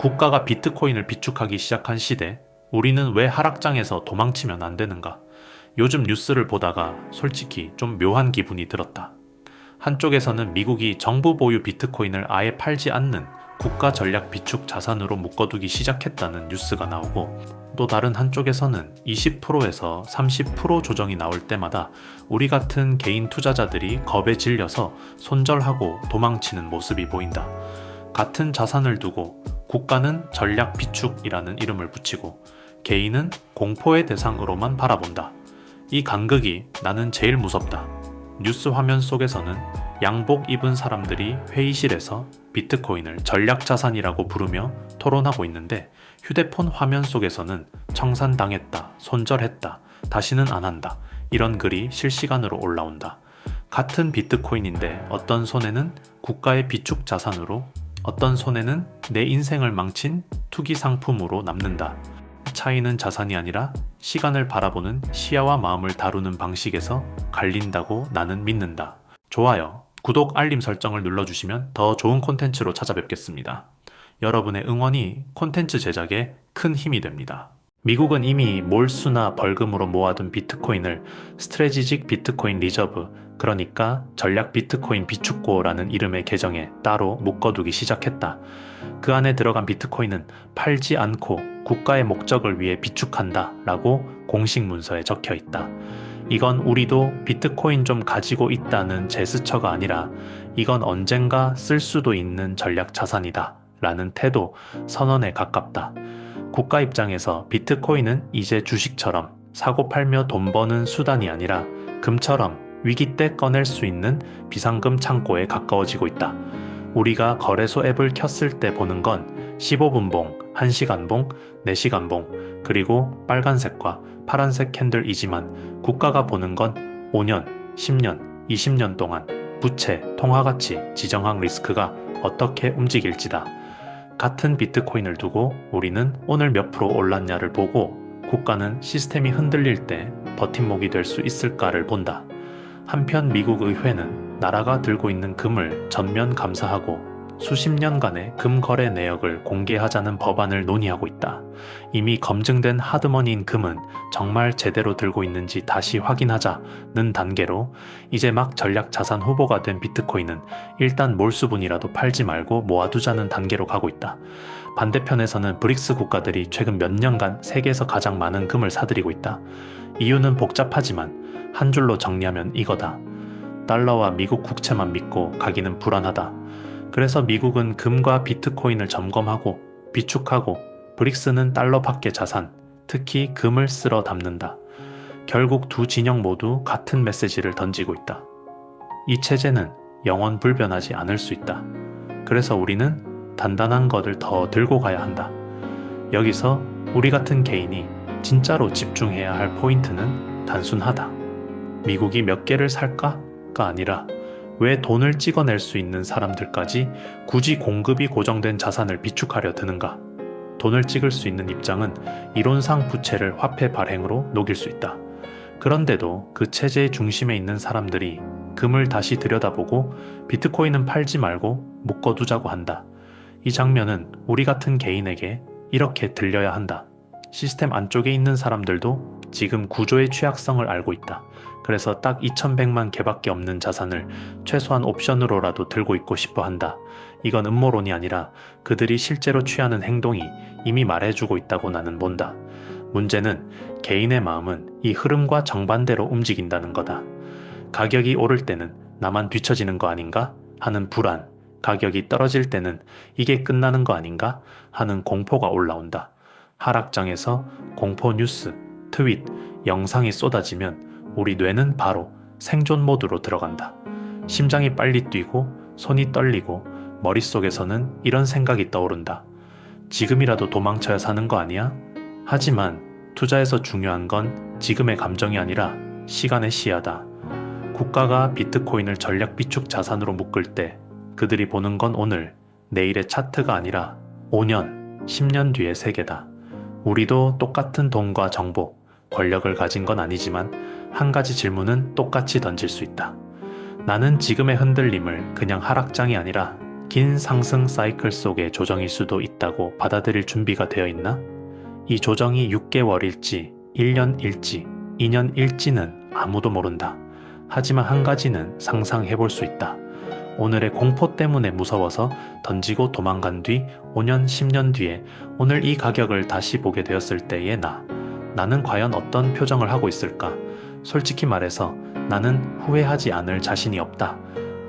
국가가 비트코인을 비축하기 시작한 시대, 우리는 왜 하락장에서 도망치면 안 되는가? 요즘 뉴스를 보다가 솔직히 좀 묘한 기분이 들었다. 한쪽에서는 미국이 정부 보유 비트코인을 아예 팔지 않는 국가 전략 비축 자산으로 묶어두기 시작했다는 뉴스가 나오고 또 다른 한쪽에서는 20%에서 30% 조정이 나올 때마다 우리 같은 개인 투자자들이 겁에 질려서 손절하고 도망치는 모습이 보인다. 같은 자산을 두고 국가는 전략 비축이라는 이름을 붙이고 개인은 공포의 대상으로만 바라본다. 이 간극이 나는 제일 무섭다. 뉴스 화면 속에서는 양복 입은 사람들이 회의실에서 비트코인을 전략 자산이라고 부르며 토론하고 있는데 휴대폰 화면 속에서는 청산당했다, 손절했다, 다시는 안 한다. 이런 글이 실시간으로 올라온다. 같은 비트코인인데 어떤 손에는 국가의 비축 자산으로 어떤 손에는 내 인생을 망친 투기 상품으로 남는다. 차이는 자산이 아니라 시간을 바라보는 시야와 마음을 다루는 방식에서 갈린다고 나는 믿는다. 좋아요, 구독, 알림 설정을 눌러주시면 더 좋은 콘텐츠로 찾아뵙겠습니다. 여러분의 응원이 콘텐츠 제작에 큰 힘이 됩니다. 미국은 이미 몰수나 벌금으로 모아둔 비트코인을 스트레지직 비트코인 리저브, 그러니까 전략 비트코인 비축고라는 이름의 계정에 따로 묶어두기 시작했다. 그 안에 들어간 비트코인은 팔지 않고 국가의 목적을 위해 비축한다 라고 공식 문서에 적혀 있다. 이건 우리도 비트코인 좀 가지고 있다는 제스처가 아니라 이건 언젠가 쓸 수도 있는 전략 자산이다 라는 태도, 선언에 가깝다. 국가 입장에서 비트코인은 이제 주식처럼 사고 팔며 돈 버는 수단이 아니라 금처럼 위기 때 꺼낼 수 있는 비상금 창고에 가까워지고 있다. 우리가 거래소 앱을 켰을 때 보는 건 15분봉, 1시간봉, 4시간봉, 그리고 빨간색과 파란색 캔들이지만 국가가 보는 건 5년, 10년, 20년 동안 부채, 통화가치, 지정학 리스크가 어떻게 움직일지다. 같은 비트코인을 두고 우리는 오늘 몇 프로 올랐냐를 보고 국가는 시스템이 흔들릴 때 버팀목이 될 수 있을까를 본다. 한편 미국 의회는 나라가 들고 있는 금을 전면 감사하고 수십 년간의 금 거래 내역을 공개하자는 법안을 논의하고 있다. 이미 검증된 하드머니인 금은 정말 제대로 들고 있는지 다시 확인하자는 단계로 이제 막 전략 자산 후보가 된 비트코인은 일단 몰수분이라도 팔지 말고 모아두자는 단계로 가고 있다. 반대편에서는 브릭스 국가들이 최근 몇 년간 세계에서 가장 많은 금을 사들이고 있다. 이유는 복잡하지만 한 줄로 정리하면 이거다. 달러와 미국 국채만 믿고 가기는 불안하다. 그래서 미국은 금과 비트코인을 점검하고 비축하고 브릭스는 달러 밖의 자산, 특히 금을 쓸어 담는다. 결국 두 진영 모두 같은 메시지를 던지고 있다. 이 체제는 영원 불변하지 않을 수 있다. 그래서 우리는 단단한 것을 더 들고 가야 한다. 여기서 우리 같은 개인이 진짜로 집중해야 할 포인트는 단순하다. 미국이 몇 개를 살까가 아니라 왜 돈을 찍어낼 수 있는 사람들까지 굳이 공급이 고정된 자산을 비축하려 드는가? 돈을 찍을 수 있는 입장은 이론상 부채를 화폐 발행으로 녹일 수 있다. 그런데도 그 체제의 중심에 있는 사람들이 금을 다시 들여다보고 비트코인은 팔지 말고 묶어두자고 한다. 이 장면은 우리 같은 개인에게 이렇게 들려야 한다. 시스템 안쪽에 있는 사람들도 지금 구조의 취약성을 알고 있다. 그래서 딱 2100만 개밖에 없는 자산을 최소한 옵션으로라도 들고 있고 싶어 한다. 이건 음모론이 아니라 그들이 실제로 취하는 행동이 이미 말해주고 있다고 나는 본다. 문제는 개인의 마음은 이 흐름과 정반대로 움직인다는 거다. 가격이 오를 때는 나만 뒤처지는 거 아닌가? 하는 불안. 가격이 떨어질 때는 이게 끝나는 거 아닌가? 하는 공포가 올라온다. 하락장에서 공포 뉴스, 트윗, 영상이 쏟아지면 우리 뇌는 바로 생존 모드로 들어간다. 심장이 빨리 뛰고 손이 떨리고 머릿속에서는 이런 생각이 떠오른다. 지금이라도 도망쳐야 사는 거 아니야? 하지만 투자에서 중요한 건 지금의 감정이 아니라 시간의 시야다. 국가가 비트코인을 전략 비축 자산으로 묶을 때 그들이 보는 건 오늘, 내일의 차트가 아니라 5년, 10년 뒤의 세계다. 우리도 똑같은 돈과 정보, 권력을 가진 건 아니지만 한 가지 질문은 똑같이 던질 수 있다. 나는 지금의 흔들림을 그냥 하락장이 아니라 긴 상승 사이클 속의 조정일 수도 있다고 받아들일 준비가 되어 있나? 이 조정이 6개월일지, 1년일지, 2년일지는 아무도 모른다. 하지만 한 가지는 상상해 볼 수 있다. 오늘의 공포 때문에 무서워서 던지고 도망간 뒤 5년, 10년 뒤에 오늘 이 가격을 다시 보게 되었을 때의 나. 나는 과연 어떤 표정을 하고 있을까? 솔직히 말해서 나는 후회하지 않을 자신이 없다.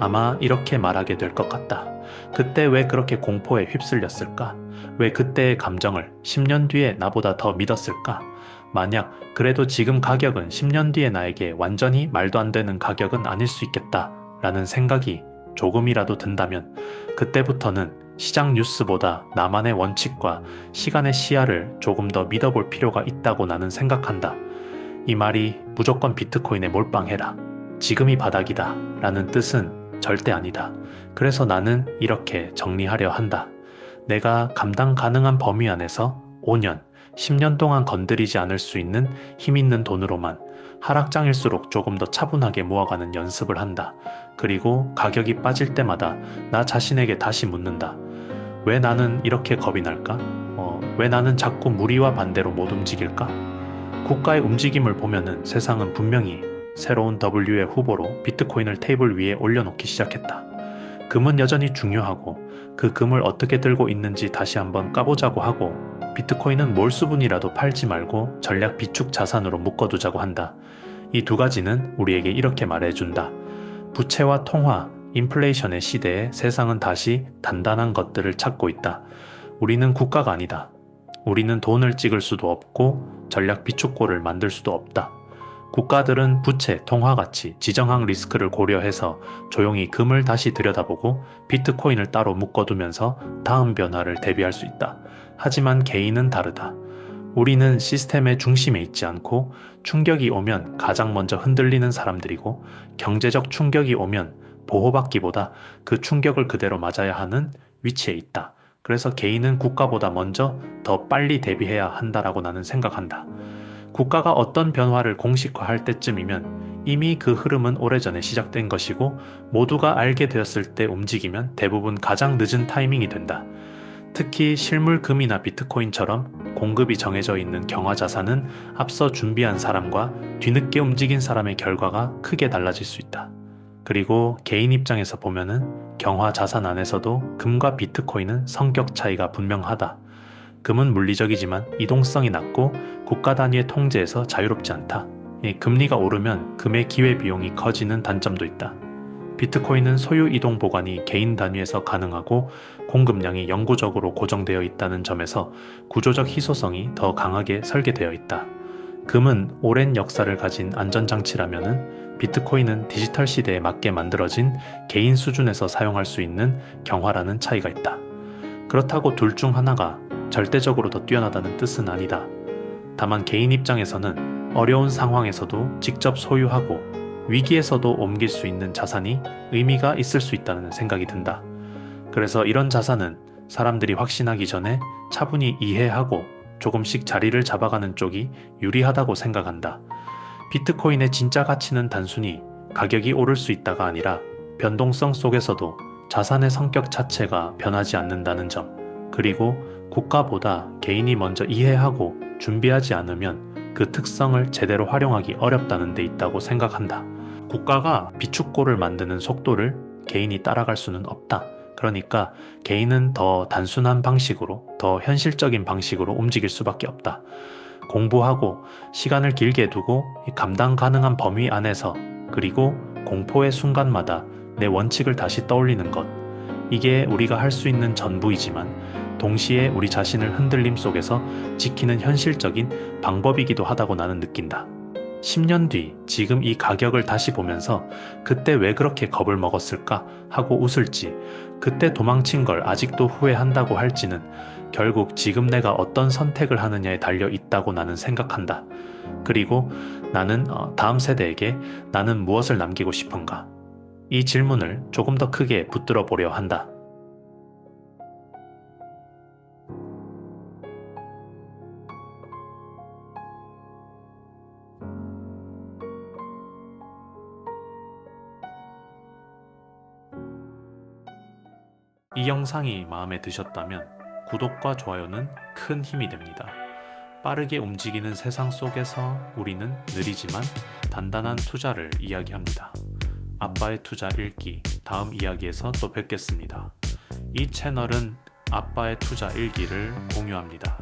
아마 이렇게 말하게 될 것 같다. 그때 왜 그렇게 공포에 휩쓸렸을까? 왜 그때의 감정을 10년 뒤에 나보다 더 믿었을까? 만약 그래도 지금 가격은 10년 뒤에 나에게 완전히 말도 안 되는 가격은 아닐 수 있겠다 라는 생각이 조금이라도 든다면 그때부터는 시장 뉴스보다 나만의 원칙과 시간의 시야를 조금 더 믿어볼 필요가 있다고 나는 생각한다. 이 말이 무조건 비트코인에 몰빵해라. 지금이 바닥이다. 라는 뜻은 절대 아니다. 그래서 나는 이렇게 정리하려 한다. 내가 감당 가능한 범위 안에서 5년, 10년 동안 건드리지 않을 수 있는 힘 있는 돈으로만 하락장일수록 조금 더 차분하게 모아가는 연습을 한다. 그리고 가격이 빠질 때마다 나 자신에게 다시 묻는다. 왜 나는 이렇게 겁이 날까? 어, 왜 나는 자꾸 무리와 반대로 못 움직일까? 국가의 움직임을 보면은 세상은 분명히 새로운 W의 후보로 비트코인을 테이블 위에 올려놓기 시작했다. 금은 여전히 중요하고 그 금을 어떻게 들고 있는지 다시 한번 까보자고 하고 비트코인은 몰수분이라도 팔지 말고 전략 비축 자산으로 묶어두자고 한다. 이 두 가지는 우리에게 이렇게 말해준다. 부채와 통화, 인플레이션의 시대에 세상은 다시 단단한 것들을 찾고 있다. 우리는 국가가 아니다. 우리는 돈을 찍을 수도 없고 전략 비축고를 만들 수도 없다. 국가들은 부채, 통화 가치, 지정학 리스크를 고려해서 조용히 금을 다시 들여다보고 비트코인을 따로 묶어두면서 다음 변화를 대비할 수 있다. 하지만 개인은 다르다. 우리는 시스템의 중심에 있지 않고 충격이 오면 가장 먼저 흔들리는 사람들이고 경제적 충격이 오면 보호받기보다 그 충격을 그대로 맞아야 하는 위치에 있다. 그래서 개인은 국가보다 먼저 더 빨리 대비해야 한다라고 나는 생각한다. 국가가 어떤 변화를 공식화할 때쯤이면 이미 그 흐름은 오래전에 시작된 것이고 모두가 알게 되었을 때 움직이면 대부분 가장 늦은 타이밍이 된다. 특히 실물금이나 비트코인처럼 공급이 정해져 있는 경화 자산은 앞서 준비한 사람과 뒤늦게 움직인 사람의 결과가 크게 달라질 수 있다. 그리고 개인 입장에서 보면은 경화 자산 안에서도 금과 비트코인은 성격 차이가 분명하다. 금은 물리적이지만 이동성이 낮고 국가 단위의 통제에서 자유롭지 않다. 금리가 오르면 금의 기회 비용이 커지는 단점도 있다. 비트코인은 소유 이동 보관이 개인 단위에서 가능하고 공급량이 영구적으로 고정되어 있다는 점에서 구조적 희소성이 더 강하게 설계되어 있다. 금은 오랜 역사를 가진 안전장치라면 비트코인은 디지털 시대에 맞게 만들어진 개인 수준에서 사용할 수 있는 경화라는 차이가 있다. 그렇다고 둘 중 하나가 절대적으로 더 뛰어나다는 뜻은 아니다. 다만 개인 입장에서는 어려운 상황에서도 직접 소유하고 위기에서도 옮길 수 있는 자산이 의미가 있을 수 있다는 생각이 든다. 그래서 이런 자산은 사람들이 확신하기 전에 차분히 이해하고 조금씩 자리를 잡아가는 쪽이 유리하다고 생각한다. 비트코인의 진짜 가치는 단순히 가격이 오를 수 있다가 아니라 변동성 속에서도 자산의 성격 자체가 변하지 않는다는 점, 그리고 국가보다 개인이 먼저 이해하고 준비하지 않으면 그 특성을 제대로 활용하기 어렵다는 데 있다고 생각한다. 국가가 비축고를 만드는 속도를 개인이 따라갈 수는 없다. 그러니까 개인은 더 단순한 방식으로, 더 현실적인 방식으로 움직일 수밖에 없다. 공부하고 시간을 길게 두고 감당 가능한 범위 안에서 그리고 공포의 순간마다 내 원칙을 다시 떠올리는 것. 이게 우리가 할 수 있는 전부이지만 동시에 우리 자신을 흔들림 속에서 지키는 현실적인 방법이기도 하다고 나는 느낀다. 10년 뒤 지금 이 가격을 다시 보면서 그때 왜 그렇게 겁을 먹었을까 하고 웃을지 그때 도망친 걸 아직도 후회한다고 할지는 결국 지금 내가 어떤 선택을 하느냐에 달려 있다고 나는 생각한다. 그리고 나는 어, 다음 세대에게 나는 무엇을 남기고 싶은가? 이 질문을 조금 더 크게 붙들어 보려 한다. 이 영상이 마음에 드셨다면 구독과 좋아요는 큰 힘이 됩니다. 빠르게 움직이는 세상 속에서 우리는 느리지만 단단한 투자를 이야기합니다. 아빠의 투자 읽기 다음 이야기에서 또 뵙겠습니다. 이 채널은 아빠의 투자 일기를 공유합니다.